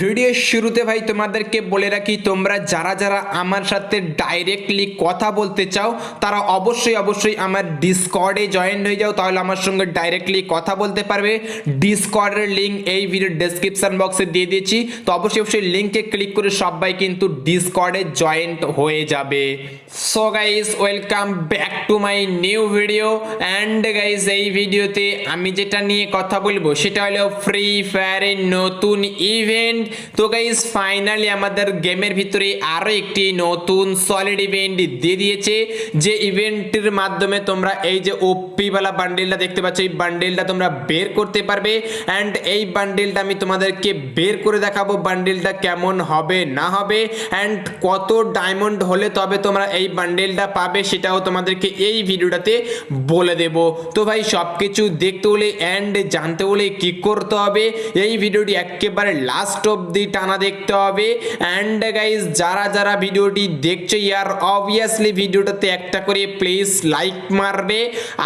ভিডিওর শুরুতে ভাই তোমাদেরকে বলে রাখি, তোমরা যারা যারা আমার সাথে ডাইরেক্টলি কথা বলতে চাও, তারা অবশ্যই অবশ্যই আমার ডিসকর্ডে জয়েন হয়ে যাও, তাহলে আমার সঙ্গে ডাইরেক্টলি কথা বলতে পারবে। ডিসকর্ডের লিঙ্ক এই ভিডিও ডেসক্রিপশন বক্সে দিয়ে দিয়েছি। তো অবশ্যই অবশ্যই লিঙ্কে ক্লিক করে সবাই কিন্তু ডিসকর্ডে জয়েন্ট হয়ে যাবে। So guys welcome back to my new video and guys এই ভিডিওতে আমি যেটা নিয়ে কথা বলব, সেটা হলো ফ্রি ফায়ারের নতুন ইভেন্ট তো গাইস ফাইনালি আমাদের গেমের ভিতরে আরও একটি নতুন সলিড ইভেন্ট দিয়ে দিয়েছে। যে ইভেন্টের মাধ্যমে তোমরা এই যে ওপিওয়ালা বান্ডেলটা দেখতে পাচ্ছ, এই বান্ডেলটা তোমরা বের করতে পারবে। অ্যান্ড এই বান্ডেলটা আমি তোমাদেরকে বের করে দেখাবো বান্ডেলটা কেমন হবে, না হবে। অ্যান্ড কত ডায়মন্ড হলে তবে তোমরা এই বান্ডেলটা পাবে, সেটাও তোমাদেরকে এই ভিডিওটাতে বলে দেব। তো ভাই সব কিছু দেখতে হলে অ্যান্ড জানতে হলে কি করতে হবে? এই ভিডিওটি একেবারে লাস্ট অবধি টানা দেখতে হবে। অ্যান্ড গাইজ যারা যারা ভিডিওটি দেখছ ইয়ার অবভিয়াসলি ভিডিওটাতে একটা করে প্লিজ লাইক মারবে।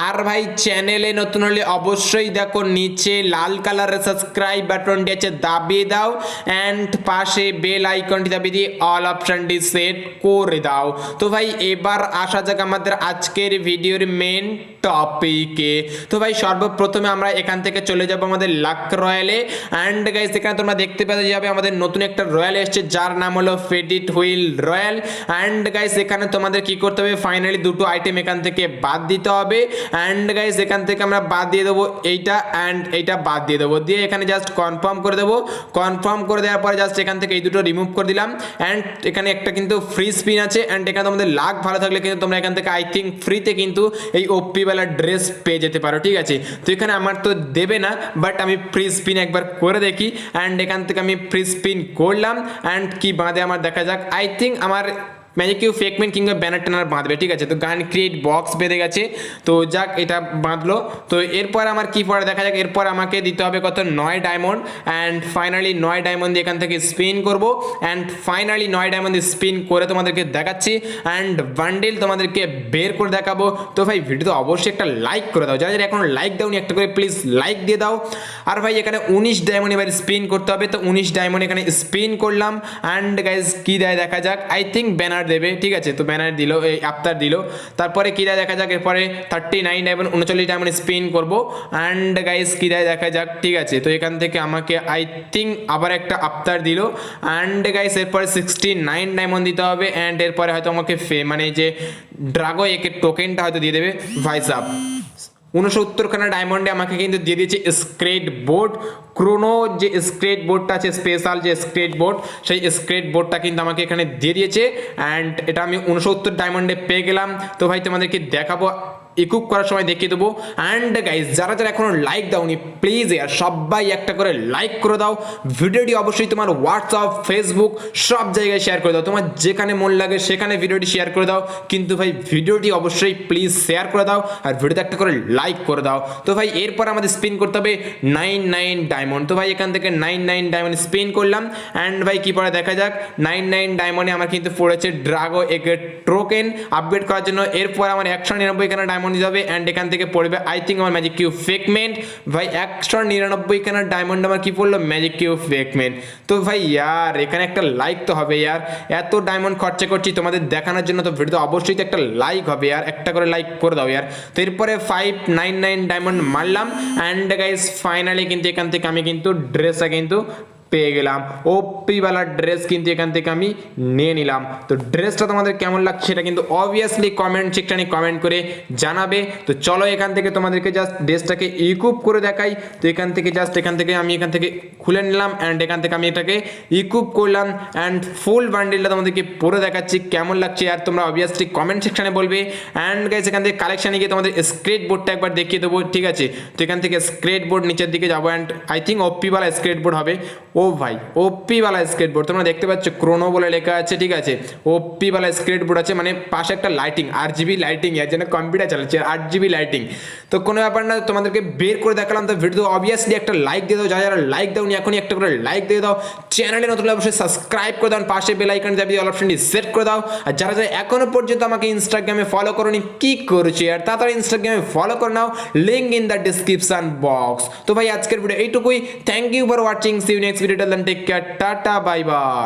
আর ভাই চ্যানেলে নতুন হলে অবশ্যই দেখো, নিচে লাল কালারের সাবস্ক্রাইব বাটনটি আছে, দাবিয়ে দাও। অ্যান্ড পাশে বেল আইকনটি দাবিয়ে দিয়ে অল অপশনটি সেট করে দাও। তো ভাই, এবার আসা যাক আমাদের আজকের ভিডিওর মেন টপিকে তো ভাই, সর্বপ্রথমে আমরা এখান থেকে চলে যাব আমাদের লাক রয়্যালে। অ্যান্ড গাইস এখানে তোমরা দেখতে পেতে যাবে আমাদের নতুন একটা রয়্যাল এসছে, যার নাম হলো faded wheel royale and guys এখানে তোমাদের কি করতে হবে? ফাইনালি দুটো আইটেম এখান থেকে বাদ দিতে হবে। অ্যান্ড গাইস এখান থেকে আমরা বাদ দিয়ে দেবো এইটা অ্যান্ড এইটা বাদ দিয়ে দেবো। দিয়ে এখানে জাস্ট কনফার্ম করে দেবো। কনফার্ম করে দেওয়ার পরে জাস্ট এখান থেকে এই দুটো রিমুভ করে দিলাম। অ্যান্ড এখানে একটা কিন্তু ফ্রি স্পিন আছে। অ্যান্ড এখানে তোমাদের লাক ভালো থাকলে কিন্তু তোমরা এখান থেকে আই থিঙ্ক ফ্রিতে কিন্তু এই ওপিওয়ালা ড্রেস পেয়ে যেতে পারো, ঠিক আছে? তো এখানে আমার তো দেবে না বাট আমি ফ্রি স্পিন একবার করে দেখি। অ্যান্ড এখান থেকে আমি ফ্রি স্পিন করলাম অ্যান্ড কি বাঁধে আমার দেখা যাক। আই থিঙ্ক আমার ম্যাজিক কিউ ফেকমেন্ট কিংবা ব্যানার ট্যানার বাঁধবে, ঠিক আছে? তো গান ক্রিয়েট বক্স বেঁধে গেছে, তো যাক, এটা বাঁধলো। তো এরপর আমার কি পরে দেখা যাক? এরপর আমাকে দিতে হবে কত? নয় ডায়মন্ড অ্যান্ড ফাইনালি নয় ডায়মন্ড দিয়ে এখান থেকে স্পিন করব অ্যান্ড ফাইনালি নয় ডায়মন্ড স্পিন করে তোমাদেরকে দেখাচ্ছি অ্যান্ড বান্ডেল তোমাদেরকে বের করে দেখাবো। তো ভাই ভিডিও অবশ্যই একটা লাইক করে দাও। যারা যারা এখন লাইক দাওনি, একটা করে প্লিজ লাইক দিয়ে দাও। আর ভাই, এখানে উনিশ ডায়মন্ড এবার স্পিন করতে হবে, তো উনিশ ডায়মন্ড এখানে স্পিন করলাম অ্যান্ড গাইজ কি দেয় দেখা যাক? আই থিঙ্ক ব্যানার দেবে, ঠিক আছে? তো ব্যানার দিল, এই আফতার দিল। তারপরে কী দেখা যাক, এরপরে থার্টি নাইন এবং উনচল্লিশ ডায়মন্ড স্পিন করব। অ্যান্ড গাইস কী দেখা যাক, ঠিক আছে? তো এখান থেকে আমাকে আই থিঙ্ক আবার একটা আফতার দিল। অ্যান্ড গাইস এরপরে সিক্সটি নাইন ডায়মন্ড দিতে হবে। অ্যান্ড এরপরে হয়তো আমাকে ফে মানে যে ড্রাগো একের টোকেনটা হয়তো দিয়ে দেবে ভাইসাব উনসত্তরখানা ডায়মন্ডে আমাকে কিন্তু দিয়ে দিয়েছে স্ক্রেট বোর্ড। ক্রোনো যে স্ক্রেট বোর্ডটা আছে, স্পেশাল যে স্ক্রেট বোর্ড, সেই স্ক্রেট বোর্ডটা কিন্তু আমাকে এখানে দিয়ে দিয়েছে। অ্যান্ড এটা আমি উনসত্তর ডায়মন্ডে পেয়ে গেলাম। তো ভাই তোমাদেরকে দেখাবো ইকুপ করার সময় দেখিয়ে দেবো। অ্যান্ড গাইজ যারা যারা এখনও লাইক দাওনি প্লিজ ইয়ার সবাই একটা করে লাইক করে দাও। ভিডিওটি অবশ্যই তোমার হোয়াটসঅ্যাপ ফেসবুক সব জায়গায় শেয়ার করে দাও। তোমার যেখানে মন লাগে সেখানে ভিডিওটি শেয়ার করে দাও। কিন্তু ভাই, ভিডিওটি অবশ্যই প্লিজ শেয়ার করে দাও আর ভিডিওতে একটা করে লাইক করে দাও। তো ভাই, এরপর আমাদের স্পিন করতে হবে নাইন নাইন ডায়মন্ড তো ভাই, এখান থেকে নাইন নাইন ডায়মন্ড স্পিন করলাম। অ্যান্ড ভাই, কী পরে দেখা যাক? নাইন নাইন ডায়মন্ডে আমার কিন্তু পড়েছে ড্রাগো একের টোকেন আপগ্রেড করার জন্য এরপর আমার একশো নিরানব্বই এখানে ডায়মন্ড দিতে হবে অ্যান্ড এখান থেকে পড়বে আই থিঙ্ক আমার ম্যাজিক কিউ ফেকমেন্ট ভাই একশো নিরানব্বই এখানে ডায়মন্ড আমার কি পড়ল? ম্যাজিক কিউ ফেকমেন্ট তো ভাই, ইয়ার, এখানে একটা লাইক তো হবে ইয়ার। এত ডায়মন্ড খরচা করছি তোমাদের দেখানোর জন্য, তো ভিডিও অবশ্যই তো একটা লাইক হবে ইয়ার। একটা করে লাইক করে দাও ইয়ার। তো এরপরে ফাইভ নাইন নাইন ডায়মন্ড মারলাম। অ্যান্ড গাইজ ফাইনালি কিন্তু এখান থেকে আমি কিন্তু ড্রেসটা কিন্তু পেয়ে গেলাম। ওপিওয়ালা ড্রেস কিন্তু এখান থেকে আমি নিয়ে নিলাম। তো ড্রেসটা তোমাদের কেমন লাগছে এটা কিন্তু অবভিয়াসলি কমেন্ট সেকশানে কমেন্ট করে জানাবে। তো চলো এখান থেকে তোমাদেরকে জাস্ট ড্রেসটাকে ইকুপ করে দেখাই। তো এখান থেকে জাস্ট এখান থেকে আমি এখান থেকে খুলে নিলাম অ্যান্ড এখান থেকে আমি এটাকে ইকুপ করলাম। অ্যান্ড ফুল বান্ডিলটা তোমাদেরকে পরে দেখাচ্ছি কেমন লাগছে। আর তোমরা অবভিয়াসলি কমেন্ট সেকশানে বলবে। অ্যান্ড গাইজ এখান থেকে কালেকশানে গিয়ে তোমাদের স্ক্রেট বোর্ডটা একবার দেখিয়ে দেবো, ঠিক আছে? তো এখান থেকে স্ক্রেট বোর্ড নিচের দিকে যাব। অ্যান্ড আই থিঙ্ক ওপিওয়ালা স্ক্রেট বোর্ড হবে। ও ভাই ওপিওয়ালা স্কেট বোর্ড তোমরা দেখতে পাচ্ছ ক্রোনো বলে লেখা আছে, ঠিক আছে? ওপিওয়ালা স্কেট বোর্ড আছে মানে পাশে একটা লাইটিং আট জিবি লাইটিং এর যেন কম্পিউটার চালাচ্ছে আট জিবি লাইটিং তো কোনো ব্যাপার না, তোমাদেরকে বের করে দেখালাম, তো ভিডিও অবভিয়াসলি একটা লাইক দিয়ে দাও, যারা যারা লাইক দাও এখনই একটা করে লাইক দিয়ে দাও। চ্যানেলে নতুন অবশ্যই সাবস্ক্রাইব করে দাও পাশে বেল আইকন যাবি অল অপশনটি সেট করে দাও। আর যারা যারা এখনও পর্যন্ত আমাকে ইনস্টাগ্রামে ফলো করনি, কি করছি? আর তাড়াতাড়ি ইনস্টাগ্রামে ফলো করে নাও link in the description box তো ভাই, আজকের ভিডিও এইটুকুই। Thank you for watching see you next video take care tata bye bye